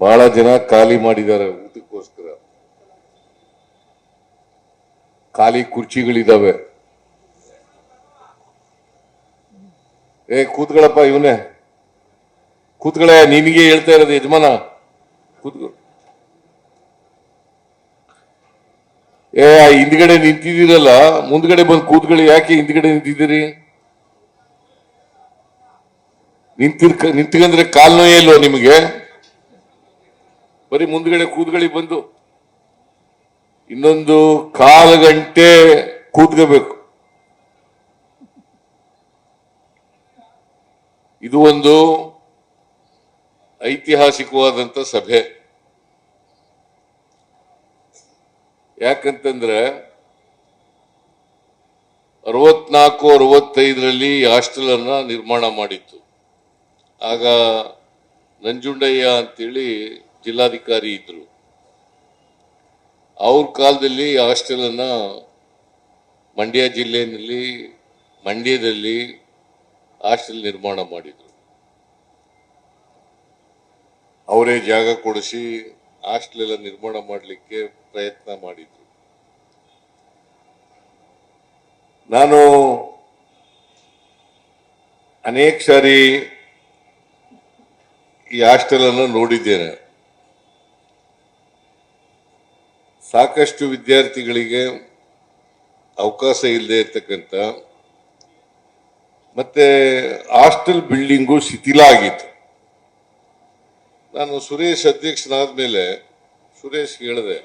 ಬಹಳ ಜನ ಖಾಲಿ ಮಾಡಿದ್ದಾರೆ ಊಟಕ್ಕೋಸ್ಕರ. ಖಾಲಿ ಕುರ್ಚಿಗಳಿದಾವೆ. ಏ ಕೂತ್ಗಳಪ್ಪ ಇವನೇ. ಕೂತ್ಗಳೇ ನಿನಗೆ ಹೇಳ್ತಾ ಇರೋದು ಯಜಮಾನ. ಕೂತ್ಕೊ. ಏ, ಆ ಹಿಂದ್ಗಡೆ ನಿಂತಿದ್ದೀರಲ್ಲ, ಮುಂದ್ಗಡೆ ಬಂದು ಕೂತ್ಗಳು ಯಾಕೆ ಹಿಂದ್ಗಡೆ ನಿಂತಿದ್ದೀರಿ? ನಿಂತಿರ್ ನಿಂತ್ಕಂದ್ರೆ ಕಾಲ್ ನೋಯಲ್ವ ನಿಮಗೆ? ಬರೀ ಮುಂದ್ಗಡೆ ಕೂದ್ಗಳಿ ಬಂದು ಇನ್ನೊಂದು ಕಾಲು ಗಂಟೆ ಕೂತ್ಕೋಬೇಕು. ಇದು ಒಂದು ಐತಿಹಾಸಿಕವಾದಂತ ಸಭೆ. ಯಾಕಂತಂದ್ರೆ ಅರವತ್ನಾಲ್ಕು, ಅರವತ್ತೈದರಲ್ಲಿ ಹಾಸ್ಟೆಲ್ ಅನ್ನ ನಿರ್ಮಾಣ ಮಾಡಿತ್ತು. ಆಗ ನಂಜುಂಡಯ್ಯ ಅಂತೇಳಿ ಜಿಲ್ಲಾಧಿಕಾರಿ ಇದ್ರು. ಅವ್ರ ಕಾಲದಲ್ಲಿ ಹಾಸ್ಟೆಲ್ ಅನ್ನ ಮಂಡ್ಯ ಜಿಲ್ಲೆಯಲ್ಲಿ, ಮಂಡ್ಯದಲ್ಲಿ ಹಾಸ್ಟೆಲ್ ನಿರ್ಮಾಣ ಮಾಡಿದ್ರು. ಅವರೇ ಜಾಗ ಕೊಡಿಸಿ ಹಾಸ್ಟೆಲ್ ಎಲ್ಲ ನಿರ್ಮಾಣ ಮಾಡಲಿಕ್ಕೆ ಪ್ರಯತ್ನ ಮಾಡಿದ್ರು. ನಾನು ಅನೇಕ ಸಾರಿ ಈ ಹಾಸ್ಟೆಲ್ ಅನ್ನು ನೋಡಿದ್ದೇನೆ. ಸಾಕಷ್ಟು ವಿದ್ಯಾರ್ಥಿಗಳಿಗೆ ಅವಕಾಶ ಇಲ್ಲದೆ ಇರ್ತಕ್ಕಂಥ ಮತ್ತೆ ಹಾಸ್ಟೆಲ್ ಬಿಲ್ಡಿಂಗು ಶಿಥಿಲ ಆಗಿತ್ತು. ನಾನು ಸುರೇಶ್ ಅಧ್ಯಕ್ಷನಾದ ಮೇಲೆ ಸುರೇಶ್ ಹೇಳಿದೆ,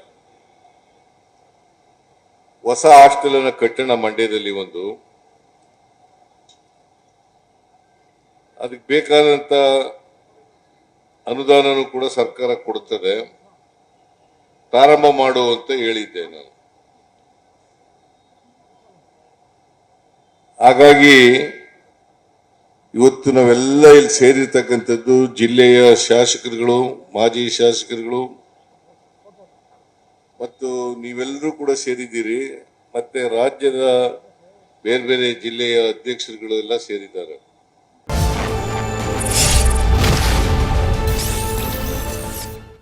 ಹೊಸ ಹಾಸ್ಟೆಲ್ ಅನ್ನು ಕಟ್ಟಣ ಮಂಡ್ಯದಲ್ಲಿ ಒಂದು, ಅದಕ್ಕೆ ಬೇಕಾದಂತ ಅನುದಾನನೂ ಕೂಡ ಸರ್ಕಾರ ಕೊಡುತ್ತದೆ ಪ್ರಾರಂಭ ಮಾಡು ಅಂತ ಹೇಳಿದ್ದೆ ನಾನು. ಹಾಗಾಗಿ ಇವತ್ತು ನಾವೆಲ್ಲ ಇಲ್ಲಿ ಸೇರಿರ್ತಕ್ಕಂಥದ್ದು ಜಿಲ್ಲೆಯ ಶಾಸಕರುಗಳು, ಮಾಜಿ ಶಾಸಕರುಗಳು, ಮತ್ತು ನೀವೆಲ್ಲರೂ ಕೂಡ ಸೇರಿದ್ದೀರಿ, ಮತ್ತೆ ರಾಜ್ಯದ ಬೇರೆ ಬೇರೆ ಜಿಲ್ಲೆಯ ಅಧ್ಯಕ್ಷರುಗಳು ಎಲ್ಲ ಸೇರಿದ್ದಾರೆ.